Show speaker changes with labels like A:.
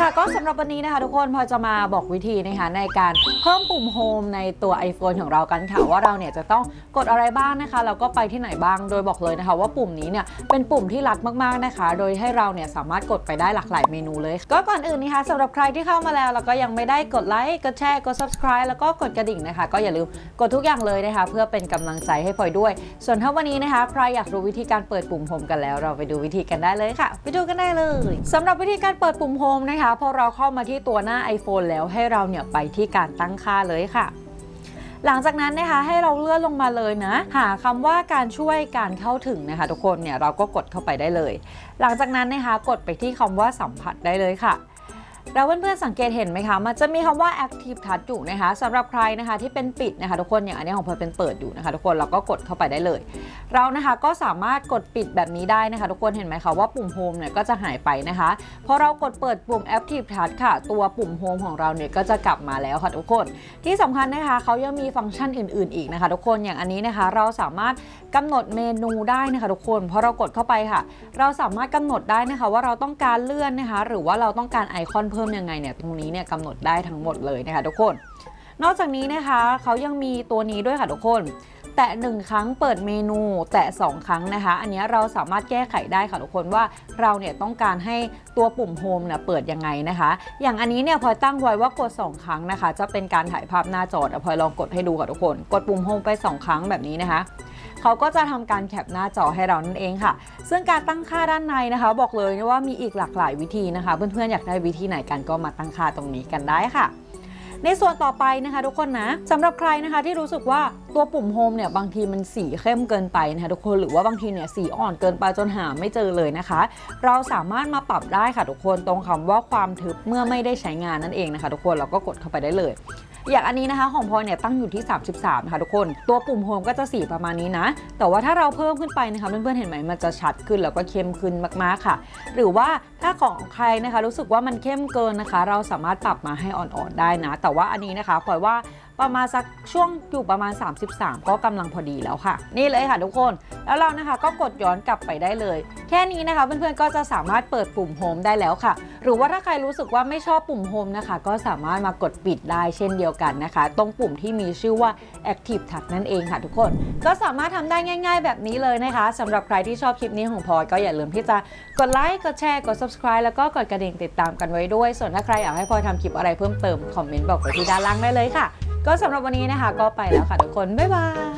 A: ค่ะก็สำหรับวันนี้นะคะทุกคนพอจะมาบอกวิธีนะคะในการเพิ่มปุ่มโฮมในตัว iPhone ของเรากันค่ะ ว่าเราเนี่ยจะต้องกดอะไรบ้างนะคะแล้วก็ไปที่ไหนบ้างโดยบอกเลยนะคะ ว่าปุ่มนี้เนี่ยเป็นปุ่มที่รัดมากๆนะคะ โดยให้เราเนี่ยสามารถกดไปได้หลากหลายเมนูเลย ก็ก่อนอื่นนะคะสำหรับใครที่เข้ามาแล้วแล้วก็ยังไม่ได้กดไลค์กดแชร์กด subscribe แล้วก็กดกระดิ่งนะคะ ก็อย่าลืมกดทุกอย่างเลยนะคะเพื่อเป็นกำลังใจให้พลอยด้วย ส่วนถ้าวันนี้นะคะใครอยากรู้วิธีการเปิดปุ่มโฮมกันแล้ว เราไปดูวิธีกันได้เลยค่ะ ไปดูกันได้เลยสำหรับวิธีการเปิดปุ่มโฮมนะคะพอเราเข้ามาที่ตัวหน้า iPhone แล้วให้เราเนี่ยไปที่การตั้งค่าเลยค่ะ หลังจากนั้นนะคะให้เราเลื่อนลงมาเลยนะ หาคำว่าการช่วยการเข้าถึงนะคะทุกคนเนี่ยเราก็กดเข้าไปได้เลย หลังจากนั้นนะคะกดไปที่คำว่าสัมผัสได้เลยค่ะ แล้วเพื่อนๆสังเกตเห็นไหมคะ มันจะมีคำว่า active touch อยู่นะคะสำหรับใครนะคะที่เป็นปิดนะคะทุกคนอย่างอันนี้ของเพลเป็นเปิดอยู่นะคะ ทุกคนเราก็กดเข้าไปได้เลย เรานะคะก็สามารถกดปิดแบบนี้ได้นะคะ ทุกคนเห็นไหมคะว่าปุ่ม home เนี่ยก็จะหายไปนะคะพอเรากดเปิดปุ่ม active touch ค่ะ ตัวปุ่ม home ของเราเนี่ยก็จะกลับมาแล้วค่ะทุกคน ที่สำคัญนะคะเขายังมีฟังก์ชันอื่น ๆ อีกนะคะ ทุกคนอย่างอันนี้นะคะ เราสามารถกำหนดเมนูได้นะคะ ทุกคนพอเรากดเข้าไปค่ะ เราสามารถกำหนดได้นะคะ ว่าเราต้องการเลื่อนนะคะ หรือว่าเราต้องการไอคอนเพิ่มยังไงเนี่ยตรงนี้เนี่ยกำหนดได้ทั้งหมดเลยนะคะทุกคน นอกจากนี้นะคะเขายังมีตัวนี้ด้วยค่ะทุกคน แตะหนึ่งครั้งเปิดเมนู แตะ2 ครั้งนะคะ อันนี้เราสามารถแก้ไขได้ค่ะทุกคนว่าเราเนี่ยต้องการให้ตัวปุ่มโฮมเนี่ยเปิดยังไงนะคะ อย่างอันนี้เนี่ยพลอยตั้งไว้ว่ากด 2 ครั้งนะคะ จะเป็นการถ่ายภาพหน้าจอเดี๋ยวพลอยลองกดให้ดูค่ะทุกคน กดปุ่มโฮมไป 2 ครั้งแบบนี้นะคะ เขาก็จะทำการแคปหน้าจอให้เรานั่นเองค่ะ ซึ่งการตั้งค่าด้านในนะคะ บอกเลยนะว่ามีอีกหลากหลายวิธีนะคะ เพื่อนๆอยากได้วิธีไหนกันก็มาตั้งค่าตรงนี้กันได้ค่ะ ในส่วนต่อไปนะคะ ทุกคนนะสำหรับใครนะคะที่รู้สึกว่า ตัวปุ่มโฮมเนี่ยบางทีมันสีเข้มเกินไปนะคะทุกคนหรือว่าบางทีเนี่ยสีอ่อนเกินไปจนหาไม่เจอเลยนะคะ เราสามารถมาปรับได้ค่ะทุกคนตรงคำว่าความทึบเมื่อไม่ได้ใช้งานนั่นเองนะคะ ทุกคนเราก็กดเข้าไปได้เลยอย่างอันนี้นะคะของพลอยเนี่ยตั้งอยู่ที่ 33 นะคะทุกคน ตัวปุ่มโฮมก็จะสีประมาณนี้นะ แต่ว่าถ้าเราเพิ่มขึ้นไปนะคะเพื่อนๆเห็นไหมมันจะชัดขึ้นแล้วก็เข้มขึ้นมากๆค่ะ หรือว่าถ้าของใครนะคะรู้สึกว่ามันเข้มเกินนะคะ เราสามารถปรับมาให้อ่อนๆได้นะ แต่ว่าอันนี้นะคะพลอยว่า ประมาณสักช่วงอยู่ประมาณ 33 ก็กำลังพอดีแล้วค่ะ นี่เลยค่ะทุกคน แล้วเรานะคะก็กดย้อนกลับไปได้เลย แค่นี้นะคะเพื่อนๆก็จะสามารถเปิดปุ่มโฮมได้แล้วค่ะ หรือว่าถ้าใครรู้สึกว่าไม่ชอบปุ่มโฮมนะคะ ก็สามารถมากดปิดได้เช่นเดียวกันนะคะ ตรงปุ่มที่มีชื่อว่า Active Touch นั่นเองค่ะทุกคน ก็สามารถทำได้ง่าย ๆ แบบนี้เลยนะคะสำหรับใครที่ชอบคลิปนี้ของพลอยก็อย่าลืมที่จะกดไลค์กดแชร์กด subscribe แล้วก็กดกระดิ่งติดตามกันไว้ด้วย ส่วนถ้าใครอยากให้พลอยทำคลิปอะไรเพิ่มเติมคอมเมนต์บอกไว้ที่ด้านล่างได้เลยค่ะ ก็สำหรับวันนี้นะคะก็ไปแล้วค่ะทุกคน บ๊ายบาย